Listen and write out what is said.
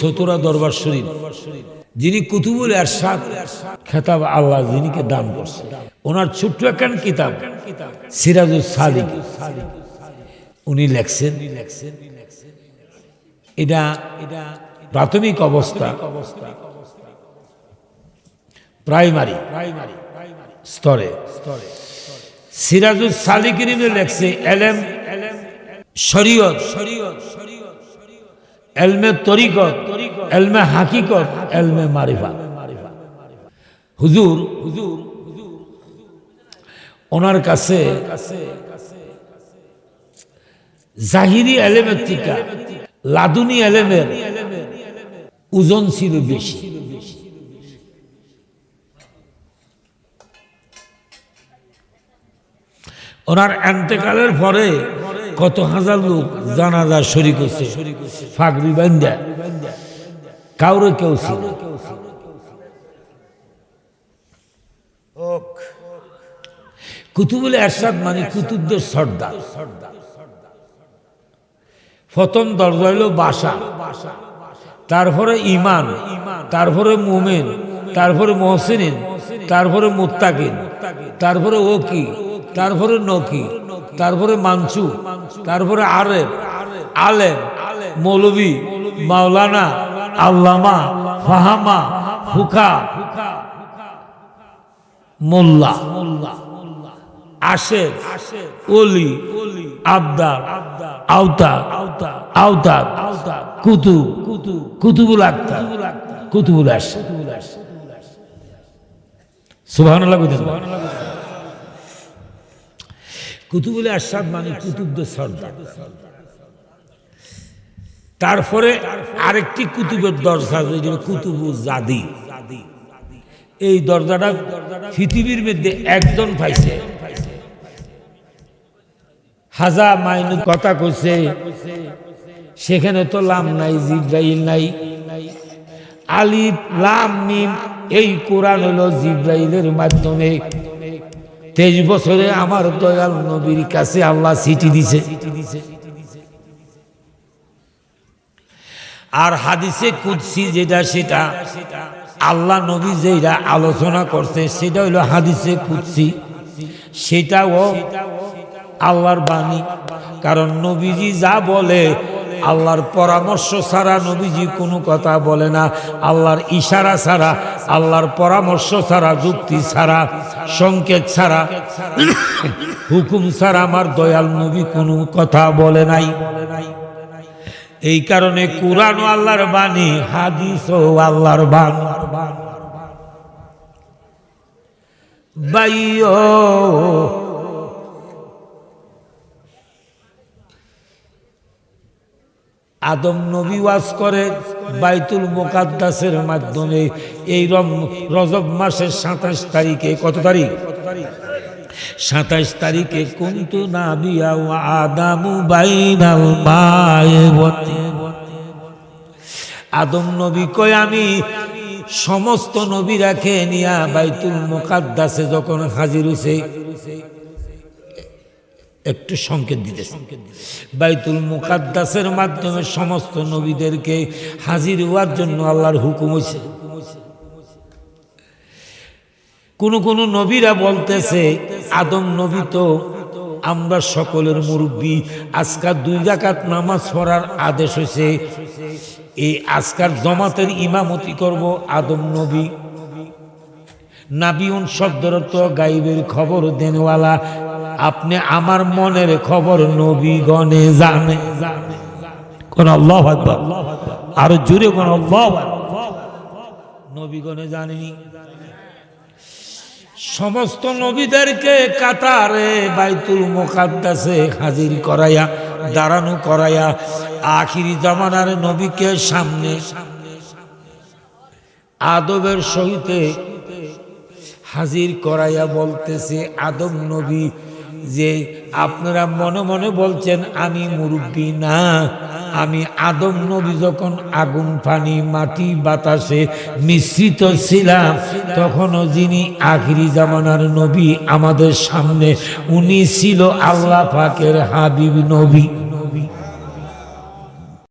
সতুরা দরবার শরীফ, যিনি কুতুবুল এরশাদ খেতাব আল্লাহ যিনিকে দান করছে। ওনার ছোট্ট একখান কিতাব সিরাজুল সাদিক উনি লেখছেন, এটা এটা প্রাথমিক অবস্থা, প্রাইমারি প্রাইমারি স্তরে। স্তরে সিরাজুল সালিকিনে লেখছে এলেম শরীয়ত শরীয়ত। এলমে তরিকত, এলমে হাকিকত, এলমে মারিফা হুজুর হুজুর ওনার কাছে জাহিরি এলেমের থেকে লাদুনি এলেমের ওজন ছিল বেশি। ওনার এন্তেকালের পরে কত হাজার লোক জানাজা শরিক হচ্ছে ফাগরি বান্দা। কাউরে কেউ ছিল কুতুবুল এরশাদ মানে কুতুবদের সর্দার। প্রথম দরজা হইল বাসা। তারপরে ইমান তারপরে মোমেন, তারপরে মহসিন তারপরে মুত্তাকিন, তারপরে ওকি, তারপরে নকি তারপরে মানসু তারপরে আরেফ, আলেম, মৌলবী, মাওলানা, আল্লামা, ফাহামা, ফুকা, মোল্লা আশের ওলি, আবদার, আওতার আওতার কুতু কুতুবুল আক্তার, কুতুবুল আশা সুবহানাল্লাহ কুতুবুল আশাদ মানে কুতুবদের সর্দার। তারপরে আরেকটি কুতুবের দরজা যেটা কুতুবু জাদি। এই দরজাটা পৃথিবীর মধ্যে একজন পাইছে। হাজা মাইনু কথা কইছে, সেখানে তো লাম নাই, জিব্রাইল নাই। আলিফ, লাম, মিম, এই কোরআন হলো জিব্রাইলের মাধ্যমে তেইশ বছরে আমার দয়াল নবীর কাছে আল্লাহ চিঠি দিছে। আর হাদিসে কুদসি যেটা, সেটা আল্লাহ নবী যেটা আলোচনা করছে, সেটা হইল হাদিসে কুদসি। সেটাও আল্লাহর বাণী। কারণ নবীজি যা বলে আল্লাহর পরামর্শ ছাড়া নবীজি কোনো কথা বলে না। আল্লাহর ইশারা ছাড়া, আল্লাহর পরামর্শ ছাড়া, যুক্তি ছাড়া, সংকেত ছাড়া, হুকুম ছাড়া আমার দয়াল নবী কোনো কথা বলে নাই। এই কারণে কোরআন আল্লাহর বাণী, হাদিস ও আল্লাহর বাণী। বাইও আদম নবী ওয়াজ করে বাইতুল মোকাদ্দাসের মাধ্যমে। এই রজব মাসের সাতাশ তারিখে, কত তারিখ? সাতাশ তারিখে কুন্তু নাবিয়া ও আদামু বাইনাল মায়ে আদম নবী কয়, আমি সমস্ত নবীরাকে নিয়া বাইতুল মোকাদ্দাসে যখন হাজির হয়েছে একটু সংকেত দিতে বাইতুল মুকাদ্দাসের মাধ্যমে সমস্ত নবীদেরকে হাজির হওয়ার জন্য আল্লাহর হুকুম হয়েছে কোন কোন নবীরা বলতেছে, আদম নবী তো আমরা সকলের মুরব্বী আজকাল দুই রাকাত নামাজ পড়ার আদেশ হয়েছে এই আজকার জমাতের ইমামতি করব আদম নবী। নাবিউন শব্দের তো গাইবের খবর দেনওয়ালা আপনি আমার মনের খবর নবীগণে জানে। কোন আল্লাহ আরও জুড়ে কোন আল্লাহ নবীগণে জানেনি। সমস্ত নবীদেরকে কাতারে বাইতুল মোকাদ্দাসে হাজির করাইয়া, দাঁড়ানো করাইয়া, আখিরি জামানার নবীকে সামনে আদবের সহিতে হাজির করাইয়া বলতেছে, আদম নবী যে আপনারা মনে মনে বলছেন, আমি মুরব্বী না। আমি আদম নবী যখন আগুন, পানি, মাটি, বাতাসে মিশ্রিত ছিলাম, তখনও যিনি আখিরি জামানার নবী আমাদের সামনে, উনি ছিল আল্লাহ পাকের হাবিব নবী।